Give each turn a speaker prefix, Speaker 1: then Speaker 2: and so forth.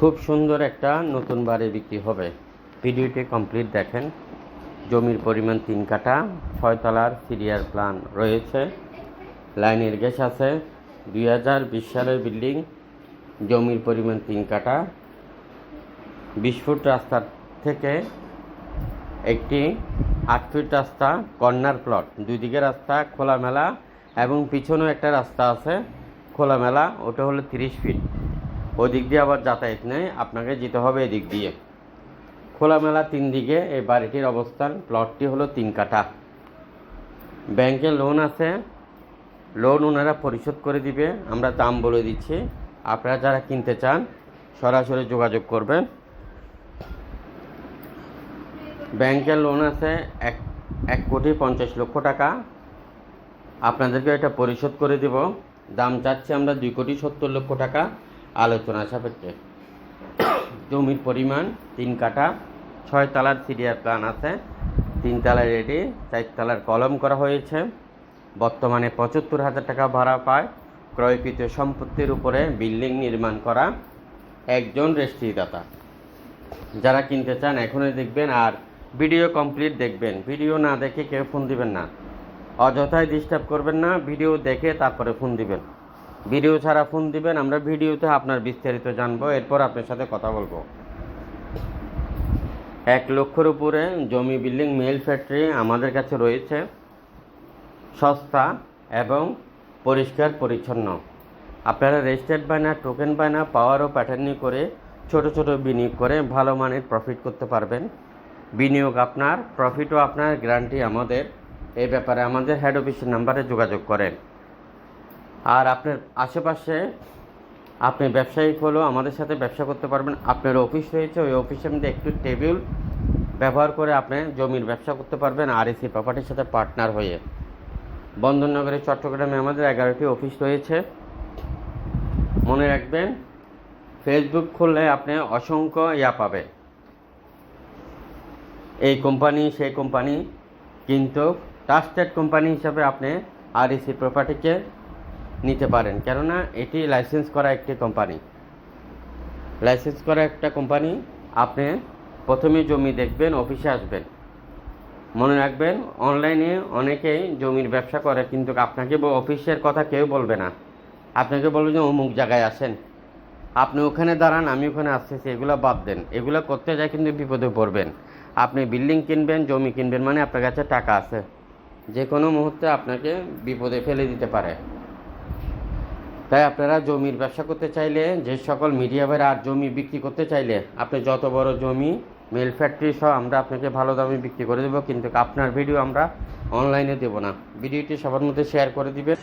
Speaker 1: খুব সুন্দর একটা নতুন বাড়ি বিক্রি হবে। ভিডিওটি কমপ্লিট দেখেন। জমির পরিমাণ তিন কাঠা, ছয়তলার সিরিয়ার প্ল্যান রয়েছে। লাইনের গ্যাস আছে। দুই হাজার বিশ সালের বিল্ডিং, জমির পরিমাণ তিন কাঠা। বিশ ফুট রাস্তার থেকে একটি আট ফিট রাস্তা, কর্নার প্লট। দুই দিকে রাস্তা খোলামেলা এবং পিছনেও একটা রাস্তা আছে, খোলামেলা। ওটা হলো তিরিশ ফিট। ওদিক দিয়ে আবার যাতায়াত নেই, আপনাকে যেতে হবে এদিক দিয়ে। খোলামেলা তিন দিকে এই বাড়িটির অবস্থান প্লটটি হলো তিন কাঠা। ব্যাংকে লোন আছে লোন ওনারা পরিশোধ করে দিবে, আমরা দাম বলে দিচ্ছি। আপনারা যারা কিনতে চান, সরাসরি যোগাযোগ করবেন। ব্যাংকের লোন আছে এক এক কোটি পঞ্চাশ লক্ষ টাকা। আপনাদেরকে এটা পরিশোধ করে দেব। দাম চাচ্ছি আমরা দুই কোটি সত্তর লক্ষ টাকা। আলোচনা সাপেক্ষে। জমির পরিমাণ, তিন কাঠা, ছয় তলার সিরিয়ার প্ল্যান আছে, তিন তলার রেডি চার তলার কলম করা হয়েছে। বর্তমানে পঁচাত্তর হাজার টাকা ভাড়া পায়। ক্রয়কৃত সম্পত্তির উপরে বিল্ডিং নির্মাণ করা একজন রেস্ট্রিদাতা যারা কিনতে চান, এখনই দেখবেন আর ভিডিও কমপ্লিট দেখবেন। ভিডিও না দেখে কেউ ফোন দিবেন না। অযথায় ডিস্টার্ব করবেন না, ভিডিও দেখে তারপরে ফোন দিবেন। ভিডিও ছাড়া ফোন দিবেন, আমরা ভিডিওতে আপনার বিস্তারিত জানব, এরপর আপনার সাথে কথা বলব। এক লক্ষের উপরে জমি বিল্ডিং, মেল ফ্যাক্টরি আমাদের কাছে রয়েছে। সস্তা এবং পরিষ্কার, পরিচ্ছন্ন। আপনারা রেজিস্টার্ড বায়না, টোকেন বায়না, পাওয়ার ও প্যাটার্নি করে ছোট ছোট বিনিয়োগ করে ভালো মানের প্রফিট করতে পারবেন। বিনিয়োগ আপনার প্রফিটও আপনার গ্যারান্টি আমাদের। এই ব্যাপারে আমাদের হেড অফিসের নাম্বারে যোগাযোগ করেন। আর আপনার আশেপাশে আপনি ব্যবসায়িক হলেও আমাদের সাথে ব্যবসা করতে পারবেন। আপনার অফিস রয়েছে, ওই অফিসের মধ্যে একটু টেবিল ব্যবহার করে আপনি জমির ব্যবসা করতে পারবেন আর এসি প্রপার্টির সাথে পার্টনার হয়ে। বন্দরনগরে চট্টগ্রামে আমাদের এগারোটি অফিস রয়েছে। মনে রাখবেন ফেসবুক খুললে আপনি অসংখ্য ইয়া পাবেন এই কোম্পানি সেই কোম্পানি কিন্তু ট্রাস্টেড কোম্পানি হিসাবে আপনি আর এসি প্রপার্টিকে নিতে পারেন। কেননা এটি লাইসেন্স করা একটি কোম্পানি। লাইসেন্স করা একটা কোম্পানি, আপনি প্রথমে জমি দেখবেন, অফিসে আসবেন। মনে রাখবেন, অনলাইনে অনেকেই জমির ব্যবসা করে, কিন্তু আপনাকে অফিসের কথা কেউ বলবে না। আপনাকে বলবে যে, অমুক জায়গায় আসেন। আপনি ওখানে দাঁড়ান, আমি ওখানে আসতেছি। এগুলো বাদ দেন। এগুলো করতে যায় কিন্তু বিপদে পড়বেন। আপনি বিল্ডিং কিনবেন, জমি কিনবেন মানে আপনার কাছে টাকা আছে। যে কোনো মুহূর্তে আপনাকে বিপদে ফেলে দিতে পারে। তাই আপনারা জমির ব্যবসা করতে চাইলে, যে সকল মিডিয়া ভাইরা আর জমি বিক্রি করতে চাইলে, আপনি যত বড় জমি, মিল ফ্যাক্টরি সহ আমরা আপনাকে ভালো দামে বিক্রি করে দেবো, কিন্তু আপনার ভিডিও আমরা অনলাইনে দেবো না। ভিডিওটি সবার মধ্যে শেয়ার করে দিবেন।